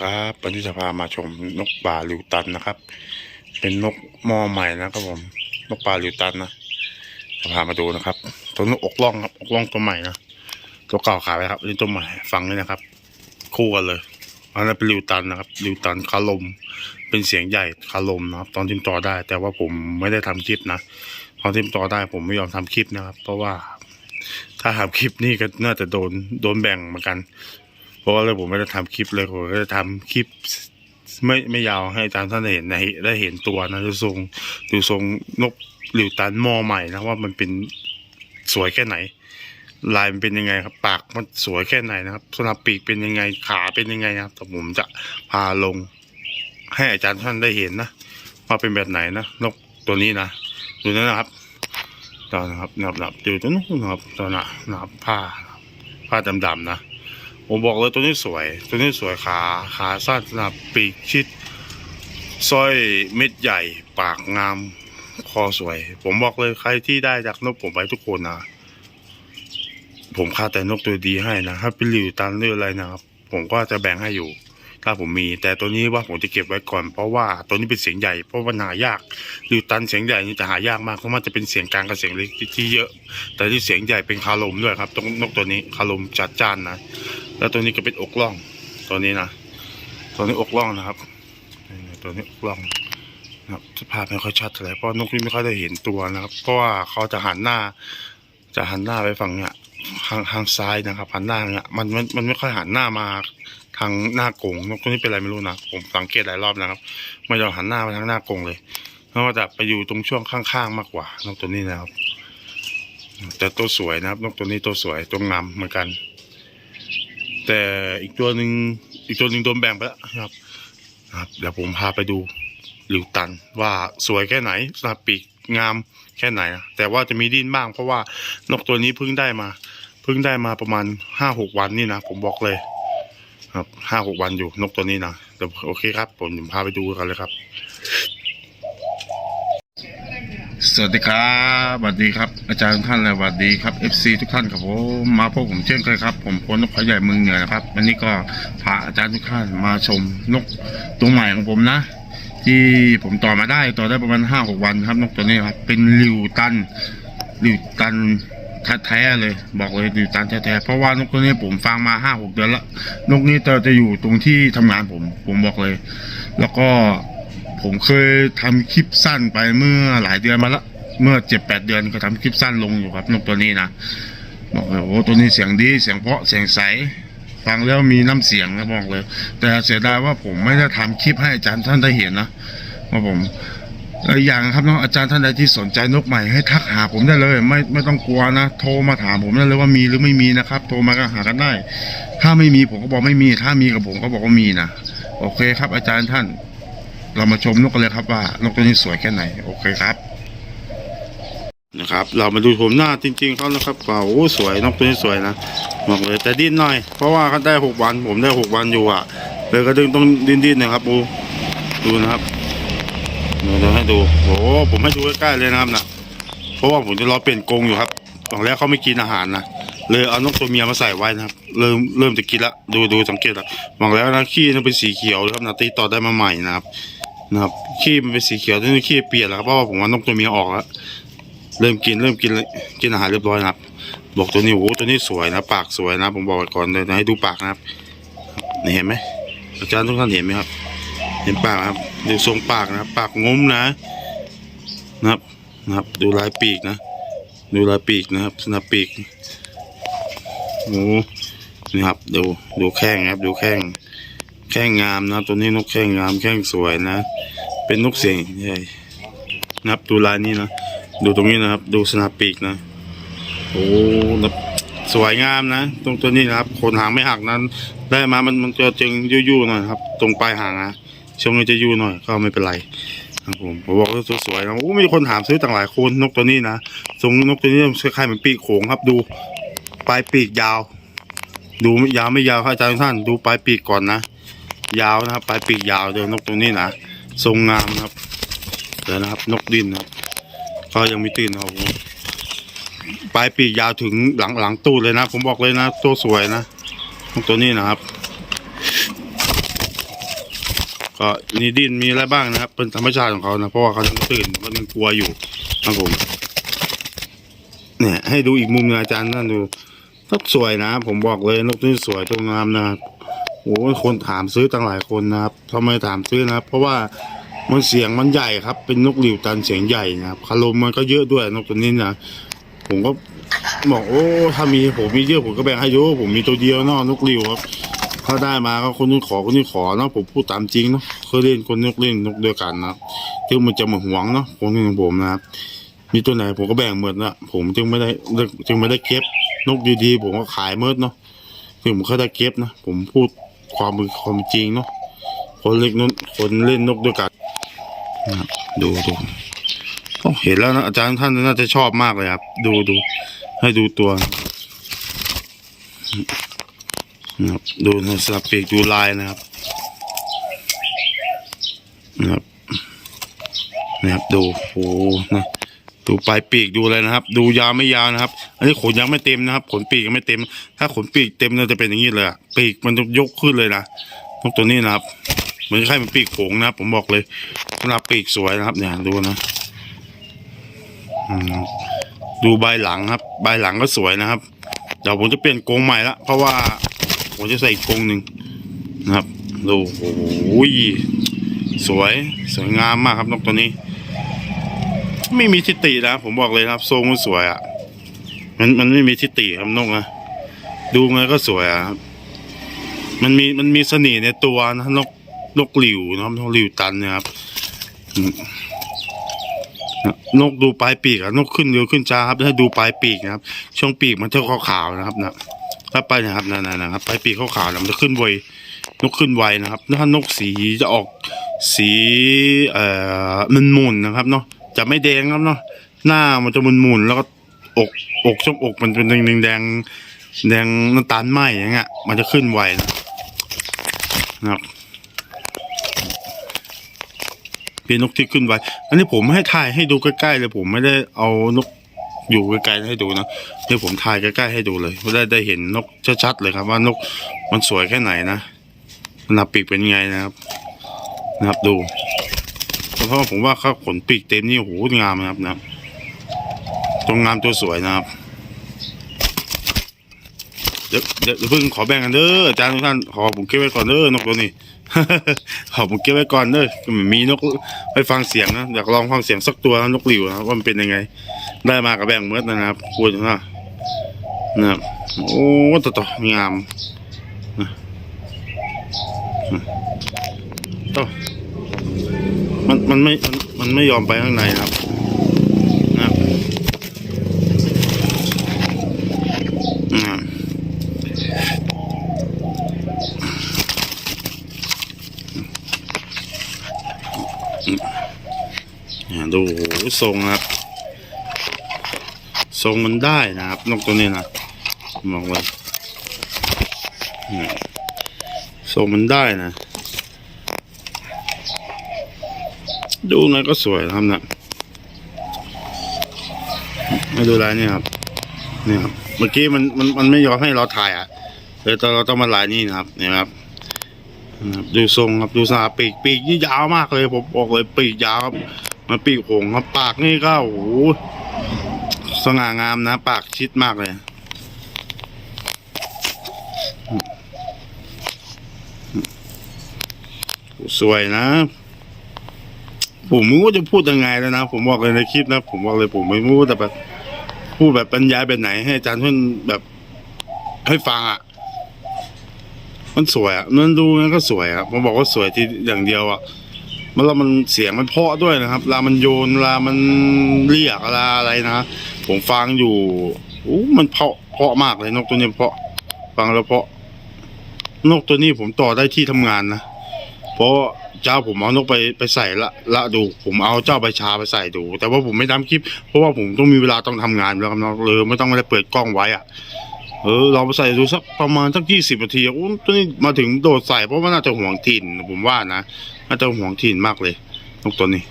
ครับวันนี้จะพามาชมนกป่าลิวตันนะครับ เป็นนกมอใหม่นะครับผม นกป่าลิวตันนะจะพามาดูนะครับ ตัวนกอกล่องครับอกล่องตัวใหม่นะตัวเก่าขายไปครับนี่ตัวใหม่ฟังเลยนะครับ คู่กันเลยอันนั้นเป็นลิวตันนะครับลิวตันคาลม เป็นเสียงใหญ่คาลมนะครับ ตอนทิมต่อได้ แต่ว่าผมไม่ได้ทำคลิปนะตอนทิมต่อได้ผมไม่ยอมทำคลิปนะครับ เพราะว่าถ้าทำคลิปนี่ก็น่าจะโดนโดนแบ่งเหมือนกัน เพราะว่าเลยผมไม่ได้ทำคลิปเลยผมก็จะทำคลิปไม่ไม่ยาวให้อาจารย์ท่านเห็นในได้เห็นตัวนะดูทรงดูทรงนกหลิวตันมอใหม่นะว่ามันเป็นสวยแค่ไหน ลายมันเป็นยังไงครับ ปากมันสวยแค่ไหนนะครับสนับปีกเป็นยังไงขาเป็นยังไงนะครับแต่ผมจะพาลง ให้อาจารย์ท่านได้เห็นนะว่าเป็นแบบไหนนะนกตัวนี้นะดูนั่นนะครับตอนนะครับนับนับดูตัวนู้นนะครับตอนน่ะนับผ้าผ้าดำๆนะ ผมบอกเลยตัวนี้สวย ตัวนี้สวยขาขาสั้นสนับปีกชิดสร้อยเม็ดใหญ่ ปากงามคอสวย ผมบอกเลยใครที่ได้จากนกผมไปทุกคนนะ ผมค่าแต่นกตัวดีให้นะถ้าเป็นหลิวตันหรืออะไรนะครับผมก็จะแบ่งให้อยู่ ถ้าผมมี แต่ตัวนี้ว่าผมจะเก็บไว้ก่อน เพราะว่าตัวนี้เป็นเสียงใหญ่เพราะว่าหายากหลิวตันเสียงใหญ่นี่จะหายากมากเพราะมันจะเป็นเสียงกลางกับเสียงเล็กที่เยอะ แต่ที่เสียงใหญ่เป็นคาลมด้วยครับตรงนกตัวนี้คาลมจัดจ้านนะ แล้วตัวนี้ก็เป็นอกล่องตัวนี้นะตัวนี้อกล่องนะครับตัวนี้อกล่องนะครับสภาพไม่ค่อยชัดเท่าไหร่เพราะนกนี่ไม่ค่อยได้เห็นตัวนะครับ เพราะว่าเขาจะหันหน้า จะหันหน้าไปฝั่งเนี้ยทางทางซ้ายนะครับหันหน้าเนี้ยมันมันมันไม่ค่อยหันหน้ามาทางหน้ากงนกตัวนี้เป็นอะไรไม่รู้นะผมสังเกตหลายรอบนะครับไม่ยอมหันหน้าไปทางหน้ากงเลยเพราะว่าจะไปอยู่ตรงช่วงข้างๆมากกว่านกตัวนี้นะครับแต่ตัวสวยนะครับ นกตัวนี้ตัวสวยตัวงามเหมือนกัน แต่อีกตัวหนึ่งอีกตัวหนึ่งโดนแบ่งไปแล้วนะครับครับ เดี๋ยวผมพาไปดูหลิวตันว่าสวยแค่ไหนสนาปีกงามแค่ไหน แต่ว่าจะมีดิ้นบ้างเพราะว่านกตัวนี้เพิ่งได้มาเพิ่งได้มาประมาณห้าหกวันนี่นะผมบอกเลย ครับห้าหกวันอยู่นกตัวนี้นะเดี๋ยวโอเคครับ ผมพาไปดูกันเลยครับ สวัสดีครับสวัสดีครับ อาจารย์ทุกท่านและสวัสดีครับ FC ทุกท่านครับผมมาพบผมเช่นเคยครับ ผมพลนกเขาใหญ่เมืองเหนือนะครับ วันนี้ก็พาอาจารย์ทุกท่านมาชมนกตัวใหม่ของผมนะ ที่ผมต่อมาได้ต่อได้ประมาณห้าหกวันครับ นกตัวนี้ครับเป็นลิวตันลิวตันแท้ๆเลย บอกเลยลิวตันแท้ๆเพราะว่านกตัวนี้ผมฟังมาห้าหกเดือนละนกนี้จะจะอยู่ตรงที่ทำงานผม ผมบอกเลย แล้วก็ ผมเคยทำคลิปสั้นไปเมื่อหลายเดือนมาละเมื่อเจ็ดแปดเดือนก็ทำคลิปสั้นลงอยู่ครับนกตัวนี้นะบอกเลยโอ้ตัวนี้เสียงดีเสียงเพราะเสียงใสฟังแล้วมีน้ำเสียงนะบอกเลย แต่เสียดายว่าผมไม่ได้ทำคลิปให้อาจารย์ท่านได้เห็นนะว่าผมแล้วอีกอย่างครับน้องอาจารย์ท่านใดที่สนใจนกใหม่ให้ทักหาผมได้เลย ไม่ไม่ต้องกลัวนะ โทรมาถามผมได้เลยว่ามีหรือไม่มีนะครับ โทรมาก็หากันได้ ถ้าไม่มีผมก็บอกไม่มี ถ้ามีกับผมก็บอกว่ามีนะโอเคครับ อาจารย์ท่าน เรามาชมนกกันเลยครับว่านกตัวนี้สวยแค่ไหน โอเคครับ นะครับ เรามาดูผมหน้าจริงๆเขานะครับว่าโอ้สวยนกตัวนี้สวยนะบอกเลยแต่ดิ้นหน่อย เพราะว่าเขาได้หกวัน ผมได้หกวันอยู่อะเลยก็ดึงต้องดิ้นๆนะครับดูดูนะครับเดี๋ยวให้ดูโอ้ผมให้ดูใกล้ๆเลยนะครับนะเพราะว่าผมจะรอเปลี่ยนกรงอยู่ครับตอนแรกเขาไม่กินอาหารนะเลยเอานกตัวเมียมาใส่ไว้นะครับ เริ่มเริ่มจะกินละดูดูสังเกตละบอกแล้วนะขี้มันเป็นสีเขียวเลยครับนะตีต่อได้มาใหม่นะครับ นะครับขี้มันเป็นสีเขียวที่นี่ขี้เปลี่ยนแล้วครับเพราะว่าผมว่านกตัวเมียออกแล้วเริ่มกินเริ่มกินกินอาหารเรียบร้อยนะครับ บอกตัวนี้โอ้ตัวนี้สวยนะ ปากสวยนะ ผมบอกไว้ก่อนเลยนะให้ดูปากนะครับนี่เห็นไหมอาจารย์ทุกท่านเห็นไหมครับ เห็นปากครับดูทรงปากนะปากงุ้มนะนะครับนะครับ ดูลายปีกนะ ดูลายปีกนะครับสนับปีกโอ้นี่ครับดูดูแข้งครับ ดูแข้ง แข้งงามนะครับตัวนี้นกแข้งงามแข้งสวยนะ เป็นนกเสียงใหญ่นะครับดูลายนี้นะดูตรงนี้นะครับ ดูสนับปีกนะโอ้นะสวยงามนะตรงตัวนี้นะครับขนหางไม่หักนั้น ได้มามันมันจะจึงยู่ๆหน่อยครับ ตรงปลายหางนะช่วงนี้จะยู่หน่อยก็ไม่เป็นไรครับผมผมบอกว่าสวยๆนะโอ้มีคนถามซื้อต่างหลายคนนกตัวนี้นะทรงนกตัวนี้คล้ายๆเหมือนปีกโขงครับดูปลายปีกยาว ดูยาวไม่ยาวครับอาจารย์ท่านดูปลายปีกก่อนนะ ยาวนะครับปลายปีกยาวเดินนกตรงนี้นะทรงงามนะครับเดี๋ยวนะครับ นกดินนะครับก็ยังม่ตื่นครับผมปลายปีกยาวถึงหลังหลังตู้เลยนะ ผมบอกเลยนะ ตัวสวยนะนกตัวนี้นะครับ ก็มีดิ้นมีอะไรบ้างนะครับ เป็นธรรมชาติของเขานะเพราะว่าเขายังตื่นเขายังกลัวอยู่ครับผมเนี่ยให้ดูอีกมุมหนึงอาจารย์นั่นดูนกสวยนะ ผมบอกเลยนกตัวนี่สวยตรงงามนะครับ โอ้คนถามซื้อตั้งหลายคนนะครับทำไมถามซื้อนะครับ เพราะว่ามันเสียงมันใหญ่ครับ เป็นนกหลิวตันเสียงใหญ่นะครับคารมมันก็เยอะด้วยนกตัวนี้นะผมก็บอกโอ้ถ้ามีผมมีเยอะผมก็แบ่งให้โยอะผมมีตัวเดียวนอกนกหลิวครับถ้าได้มาก็คนนู้นขอคนนี้ขอเนาะผมพูดตามจริงเนาะเคยเล่นคนนกเล่นนกเดียวกันนะครับที่มันจะมาหวงเนาะคนนี้ของผมนะครับมีตัวไหนผมก็แบ่งหมดนะผมจึงไม่ได้จึงไม่ได้เก็บนกดีๆผมก็ขายเมิดเนาะถึงผมก็ได้เก็บนะผมพูด ความเป็นความจริงเนาะคนเล่นนกคนเล่นนกด้วยกันนะครับดูดูโอ้เห็นแล้วนะอาจารย์ท่านน่าจะชอบมากเลยครับ ดูดูให้ดูตัวนะครับดูสลับปีกดูลายนะครับนะครับนะครับดูโอ้นะ ดูปลายปีกดูอะไรนะครับ ดูยาวไม่ยาวนะครับ อันนี้ขนยังไม่เต็มนะครับ ขนปีกยังไม่เต็ม ถ้าขนปีกเต็มเนี่ยจะเป็นอย่างนี้เลยปีกมันจะยกขึ้นเลยนะนกตัวนี้นะครับเหมือนคล้ายมันปีกโขงนะครับ ผมบอกเลยขนาปีกสวยนะครับ เนี่ยดูนะดูใบหลังครับ ใบหลังก็สวยนะครับ เดี๋ยวผมจะเปลี่ยนกรงใหม่ละเพราะว่าผมจะใส่กรงหนึ่งนะครับดูโอ้โหสวยสวยงามมากครับนกตัวนี้ ไม่มีทิฏฐินะผมบอกเลยครับทรงมันสวยอะ มันมันไม่มีทิฏฐิครับนกนะดูไงก็สวยอะครับมันมีมันมีเสน่ห์ในตัวนะนกนกหลิวนะครับนกหลิวตันนะครับนกดูปลายปีกอะนกขึ้นเร็วขึ้นช้าครับให้ดูปลายปีกนะครับ ช่วงปีกมันจะขาวๆนะครับนะถ้าไปนะครับนั่นนะครับปลายปีกขาวๆนะมันจะขึ้นไวนกขึ้นไวนะครับถ้านกสีจะออกสีเอ่อมันมุนนะครับเนาะ จะไม่แดงครับเนาะหน้ามันจะมุนๆแล้วก็อกอกช่วงอกมันเป็นแดงแดงๆแดงน้ำตาลไหมอย่างเงี้ยมันจะขึ้นไวนะครับเป็นนกที่ขึ้นไวอันนี้ผมให้ถ่ายให้ดูใกล้ๆเลยผมไม่ได้เอานกอยู่ไกล้ๆให้ดูนะเดี๋ยวผมถ่ายใกล้ๆให้ดูเลยเพื่อได้ได้เห็นนกชัดๆเลยครับว่านกมันสวยแค่ไหนนะหน้าปีกเป็นไงนะครับ นะครับดู เพราะว่าผมว่าเขาขนปีกเต็มนี่โหงามนะครับนะครับตัวงามตัวสวยนะครับเดี๋ยวเดี๋ยวเพิ่งขอแบ่งกันเด้ออาจารย์ทุกท่านขอผมเก็บไว้ก่อนเด้อนกตัวนี้ ขอผมเก็บไว้ก่อนเด้อมีนกไปฟังเสียงนะอยากลองฟังเสียงสักตัวนกหลิวนะว่ามันเป็นยังไง ได้มากับแบ่งเมื่อนะครับพูดนะนะครับโอ้ตัวตัวงามนะ มันมันไม่มันมันไม่ยอมไปข้างในครับนะครับอืมเนี่ดูโอ้ทรงนะครับ ทรงมันได้นะครับนกตัวนี้นะมองเลยทรงมันได้นะ ดูไงก็สวยนะครับนะมาดูลายนี่ครับนี่ครับ เมื่อกี้มันมันมันไม่ยอมให้เราถ่ายอะเลยตอนเราต้องมาลายนี่นะครับเนี่ยครับดูทรงครับดูสาปีกปีกนี่ยาวมากเลยผมบอกเลยปีกยาวครับมันปีกโขงครับปากนี่ก็โอ้โหสง่างามนะ ปากชิดมากเลยสวยนะ ผมไม่รู้จะพูดยังไงแล้วนะ ผมบอกเลยในคลิปนะ ผมบอกเลยผมไม่รู้แต่แบบพูดแบบบรรยายแบบไหน ให้อาจารย์เพื่อนแบบให้ฟังอะ มันสวยอะมันดูมันก็สวยอะผมบอกว่าสวยที่อย่างเดียวอะมันแล้วมันเสียงมันเพาะด้วยนะครับลามันโยนลามันเรียกลาอะไรนะ ผมฟังอยู่อู้มันเพาะเพาะมากเลยนกตัวนี้เพาะ ฟังแล้วเพาะ นกตัวนี้ผมต่อได้ที่ทำงานนะ เพราะ เจ้าผมเอานกไปไปใส่ละละดู ผมเอาเจ้าใบชาไปใส่ดู แต่ว่าผมไม่ทำคลิป เพราะว่าผมต้องมีเวลาต้องทำงานแล้วครับเนาะเลยไม่ต้องไม่ได้เปิดกล้องไว้อะเออเราไปใส่ดูสักประมาณสักยี่สิบนาทีโอ้ตัวนี้มาถึงโดดใส่เพราะว่าน่าจะห่วงถิ่นผมว่านะน่าจะห่วงถิ่นมากเลย นกตัวนี้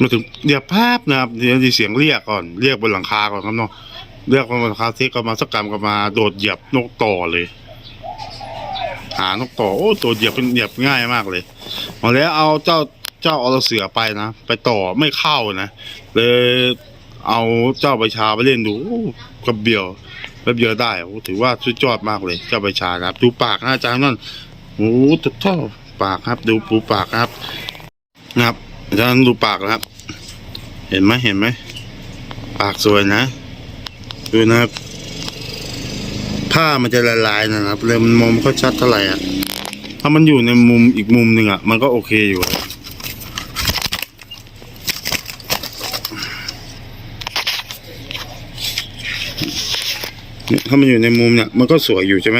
มาถึงเดี๋ยวภาพนะครับเดี๋ยวมีเสียงเรียกก่อนเรียกบนหลังคาก่อนครับเนาะเรียกบนหลังคาเซ็กก็มาสักกรรมก็มาโดดเหยียบนกต่อเลย หานกต่อโอ้ตัวเหยียบเป็นเหยียบง่ายมากเลยมาแล้วเอาเจ้าเจ้าอรเสือไปนะไปต่อไม่เข้านะเลยเอาเจ้าใบชาไปเล่นดูกระเบียวกระเบียวได้โอ้ถือว่าสุดยอดมากเลย เจ้าใบชาครับ ดูปากนะอาจารย์นั่นโอ้ตัวเท่าปากครับ ดูปูปากครับนะครับอาจารย์ดูปากครับ เห็นไหมเห็นไหมปากสวยนะดูนะครับ ผ้ามันจะละลายนะครับเลยมันมองไม่ค่อยชัดเท่าไหร่อะถ้ามันอยู่ในมุมอีกมุมหนึ่งอะ มันก็โอเคอยู่ ถ้ามันอยู่ในมุมเนี่ย มันก็สวยอยู่ใช่ไหม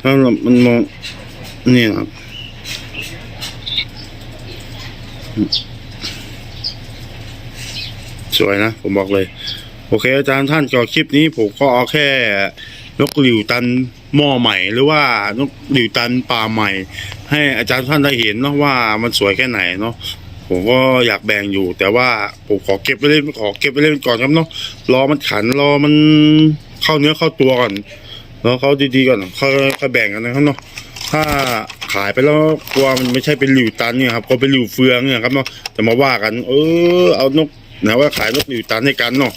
ถ้าเรามันมองนี่นะครับสวยนะ ผมบอกเลย โอเค อาจารย์ท่านก็คลิปนี้ผมก็เอาแค่ นกหลิวตันหม้อใหม่ หรือว่านกหลิวตันป่าใหม่ ให้อาจารย์ท่านได้เห็นเนาะว่ามันสวยแค่ไหนเนาะผมก็อยากแบ่งอยู่ แต่ว่าผมขอเก็บไว้เล่นขอเก็บไว้เล่นก่อนครับเนาะรอมันขันรอมันเข้าเนื้อเข้าตัวก่อนรอเขาดีๆก่อนค่อยแบ่งกันนะครับเนาะถ้าขายไปแล้วกลัวมันไม่ใช่เป็นหลิวตันเนี่ยครับก็เป็นหลิวเฟืองเนี่ยครับเนาะจะมาว่ากัน เออเอานกนะว่าขายนกหลิวตันให้กันเนาะ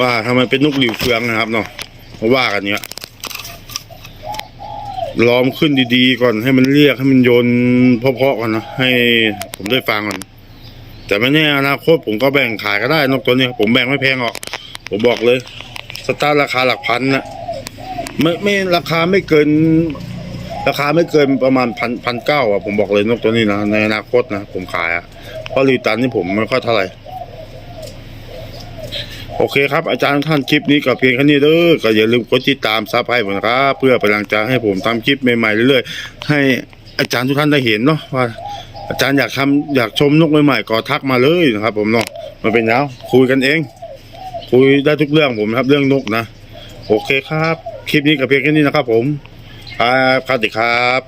ว่าทำไมเป็นนกหลิวเฟืองนะครับเนาะ มาว่ากันเนี่ยล้อมขึ้นดีๆก่อนให้มันเรียกให้มันโยนเพาะๆกันนะให้ผมได้ฟังก่อนแต่ไม่แน่อนาคตผมก็แบ่งขายก็ได้นกตัวนี้ผมแบ่งไม่แพงหรอก ผมบอกเลย สตาร์ราคาหลักพันนะไม่ไม่ราคาไม่เกิน ราคาไม่เกินประมาณพันพันเก้าอะผมบอกเลยนกตัวนี้นะในอนาคตนะผมขายอะเพราะรีตันนี่ผมไม่ค่อยเท่าไหร่ โอเคครับ อาจารย์ท่านคลิปนี้ก็เพียงแค่นี้เด้อก็อย่าลืมกดติดตามซับให้ผมนะครับ เพื่อเป็นกำลังใจให้ผมทำคลิปใหม่ๆเรื่อยๆให้อาจารย์ทุกท่านได้เห็นเนาะว่าอาจารย์อยากทำอยากชมนกใหม่ๆก็ทักมาเลยนะครับ ผมเนาะมันเป็นแล้วคุยกันเอง คุยได้ทุกเรื่องผมนะครับ เรื่องนกนะโอเคครับ คลิปนี้ก็เพียงแค่นี้นะครับ ผมครับครับสวัสดีครับ